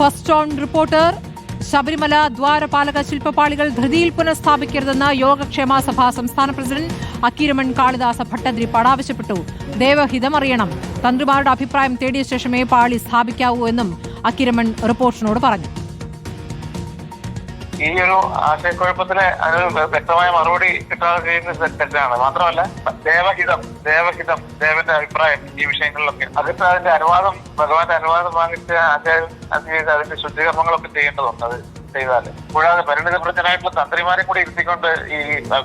First on reporter. Sabarimala ദ്വാരപാലക ശില്പപാളികൾ ധൃതിയിൽ പുനഃസ്ഥാപിക്കരുതെന്ന് യോഗക്ഷേമ സഭ സംസ്ഥാന പ്രസിഡന്റ് അക്കീരമൺ കാളിദാസ ഭട്ടതിരിപ്പാട് ആവശ്യപ്പെട്ടു. ദേവഹിതമറിയണം തന്ത്രിമാരുടെ അഭിപ്രായം തേടിയ ശേഷമേ പാളി സ്ഥാപിക്കാവൂ എന്നും അക്കിരമൺ റിപ്പോർട്ടിനോട് പറഞ്ഞു. ഈ ഒരു ആശയക്കുഴപ്പത്തിന് അതിന് വ്യക്തമായ മറുപടി കിട്ടാതെ ചെയ്യുന്ന തെറ്റാണ്. മാത്രമല്ല ദേവഹിതം ദേവഹിതം ദേവന്റെ അഭിപ്രായം ഈ വിഷയങ്ങളിലൊക്കെ. അതിപ്പോ അതിന്റെ അനുവാദം ഭഗവാന്റെ അനുവാദം വാങ്ങിച്ച് ആചാര്യം അത് ചെയ്ത് അതിന്റെ ശുദ്ധീകരണങ്ങളൊക്കെ ചെയ്യേണ്ടതുണ്ട് അത് ചെയ്താൽ. കൂടാതെ പരിണിതപ്രജ്ഞനായിട്ടുള്ള തന്ത്രിമാരെ കൂടി ഇരുത്തിക്കൊണ്ട് ഈ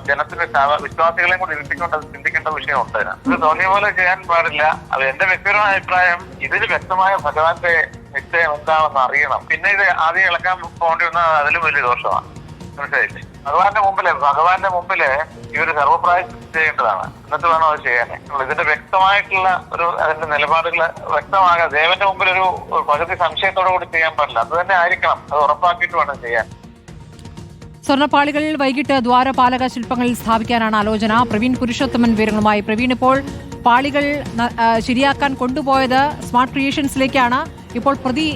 ജനത്തിന്റെ വിശ്വാസികളെയും കൂടി ഇരുത്തിക്കൊണ്ട് അത് ചിന്തിക്കേണ്ട വിഷയമുണ്ട്. ഇത് തോന്നിയ പോലെ ചെയ്യാൻ പാടില്ല. അത് എന്റെ വ്യക്തിപരമായ അഭിപ്രായം. ഇതിന് വ്യക്തമായ ഭഗവാന്റെ നിശ്ചയം എന്താണെന്ന് അറിയണം. പിന്നെ ഇത് ആദ്യം ഇളക്കാൻ പോകേണ്ടി വന്നാൽ അതിലും വലിയ ദോഷമാണ്. മനസ്സിലായില്ലേ? ഭഗവാന്റെ മുമ്പിൽ ഭഗവാന്റെ മുമ്പിൽ ഇവർ സർവപ്രായം ചെയ്യേണ്ടതാണ്. എന്നിട്ട് വേണം അത് ചെയ്യാനേ. ഇതിന്റെ വ്യക്തമായിട്ടുള്ള ഒരു അതിന്റെ നിലപാടുകൾ വ്യക്തമാകാൻ ദേവന്റെ മുമ്പിൽ ഒരു പകുതി സംശയത്തോടു കൂടി ചെയ്യാൻ പാടില്ല. അത് തന്നെ ആയിരിക്കണം. അത് ഉറപ്പാക്കിയിട്ട് വേണം ചെയ്യാൻ. സ്വർണപ്പാളികളിൽ വൈകിട്ട് ദ്വാരപാലക ശില്പങ്ങളിൽ സ്ഥാപിക്കാനാണ് ആലോചന. പ്രവീൺ പുരുഷോത്തമൻ വിവരങ്ങളുമായി. പ്രവീൺ ഇപ്പോൾ പാളികൾ ശരിയാക്കാൻ കൊണ്ടുപോയത് സ്മാർട്ട് ക്രിയേഷൻസിലേക്കാണ്. ഇപ്പോൾ പ്രതി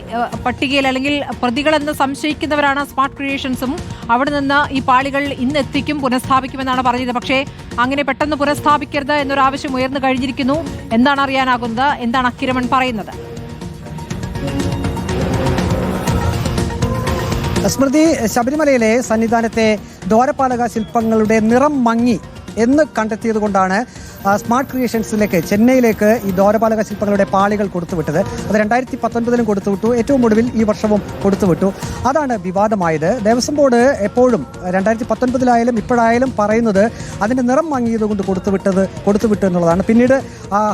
പട്ടികയിൽ അല്ലെങ്കിൽ പ്രതികളെന്ന് സംശയിക്കുന്നവരാണ് സ്മാർട്ട് ക്രിയേഷൻസും. അവിടെ നിന്ന് ഈ പാളികൾ ഇന്ന് എത്തിക്കും പുനഃസ്ഥാപിക്കുമെന്നാണ് പറഞ്ഞത്. പക്ഷേ അങ്ങനെ പെട്ടെന്ന് പുനഃസ്ഥാപിക്കരുത് എന്നൊരു ആവശ്യം ഉയർന്നു കഴിഞ്ഞിരിക്കുന്നു. എന്താണ് അറിയാനാകുന്നത്? എന്താണ് അക്കിരമൺ പറയുന്നത്? സ്മൃതി ശബരിമലയിലെ സന്നിധാനത്തെ ദ്വാരപാലക ശില്പങ്ങളുടെ നിറം മങ്ങി എന്ന് കണ്ടെത്തിയത് കൊണ്ടാണ് സ്മാർട്ട് ക്രിയേഷൻസിലേക്ക് ചെന്നൈയിലേക്ക് ഈ ദോരപാലക ശില്പങ്ങളുടെ പാളികൾ കൊടുത്തുവിട്ടത്. അത് രണ്ടായിരത്തി പത്തൊൻപതിലും കൊടുത്തുവിട്ടു. ഏറ്റവും ഒടുവിൽ ഈ വർഷവും കൊടുത്തുവിട്ടു. അതാണ് വിവാദമായത്. ദേവസ്വം ബോർഡ് എപ്പോഴും രണ്ടായിരത്തി പത്തൊൻപതിലായാലും ഇപ്പോഴായാലും പറയുന്നത് അതിന്റെ നിറം വാങ്ങിയത് കൊണ്ട് കൊടുത്തുവിട്ടത് കൊടുത്തുവിട്ടു എന്നുള്ളതാണ്. പിന്നീട്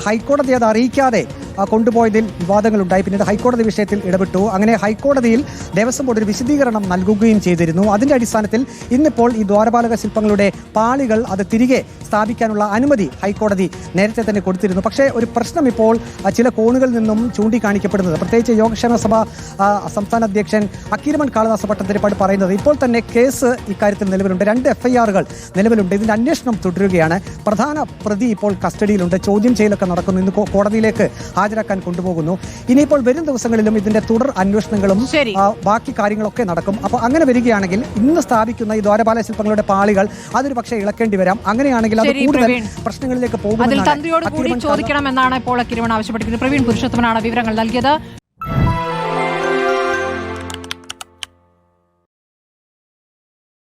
ഹൈക്കോടതി അത് അറിയിക്കാതെ കൊണ്ടുപോയതിൽ വിവാദങ്ങളുണ്ടായി. പിന്നീട് ഹൈക്കോടതി വിഷയത്തിൽ ഇടപെട്ടു. അങ്ങനെ ഹൈക്കോടതിയിൽ ദേവസ്വം ബോർഡ് ഒരു വിശദീകരണം നൽകുകയും ചെയ്തിരുന്നു. അതിന്റെ അടിസ്ഥാനത്തിൽ ഇന്നിപ്പോൾ ഈ ദ്വാരപാലക ശില്പങ്ങളുടെ പാളികൾ അത് തിരികെ സ്ഥാപിക്കാനുള്ള അനുമതി ഹൈക്കോടതി നേരത്തെ തന്നെ കൊടുത്തിരുന്നു. പക്ഷേ ഒരു പ്രശ്നം ഇപ്പോൾ ചില കോണുകളിൽ നിന്നും ചൂണ്ടിക്കാണിക്കപ്പെടുന്നത്. പ്രത്യേകിച്ച് യോഗക്ഷേമ സഭ സംസ്ഥാന അധ്യക്ഷൻ അക്കീരമൺ കാളിദാസ ഭട്ടത്തിരിപ്പാട് പറയുന്നത് ഇപ്പോൾ തന്നെ കേസ് ഇക്കാര്യത്തിൽ നിലവിലുണ്ട്. രണ്ട് എഫ്ഐആറുകൾ നിലവിലുണ്ട്. ഇതിന്റെ അന്വേഷണം തുടരുകയാണ്. പ്രധാന പ്രതി ഇപ്പോൾ കസ്റ്റഡിയിലുണ്ട്. ചോദ്യം ചെയ്യലൊക്കെ നടക്കുന്നു. ഇന്ന് കോടതിയിലേക്ക് ഹാജരാക്കാൻ കൊണ്ടുപോകുന്നു. ഇനിയിപ്പോൾ വരും ദിവസങ്ങളിലും ഇതിന്റെ തുടർ അന്വേഷണങ്ങളും ബാക്കി കാര്യങ്ങളൊക്കെ നടക്കും. അപ്പോൾ അങ്ങനെ വരികയാണെങ്കിൽ ഇന്ന് സ്ഥാപിക്കുന്ന ഈ ദ്വാരപാല ശില്പങ്ങളുടെ പാളികൾ അതൊരു പക്ഷേ ഇളക്കേണ്ടി വരാം. അങ്ങനെയാണെങ്കിൽ അത് കൂടുതൽ. പ്രശ്നങ്ങളിലേക്ക് അക്കിരമൺ ചോദിക്കണമെന്നാണ് ഇപ്പോൾ ആവശ്യപ്പെട്ടിരിക്കുന്നത്. പ്രവീൺ പുരുഷോത്തമനാണ് വിവരങ്ങൾ നൽകിയത്.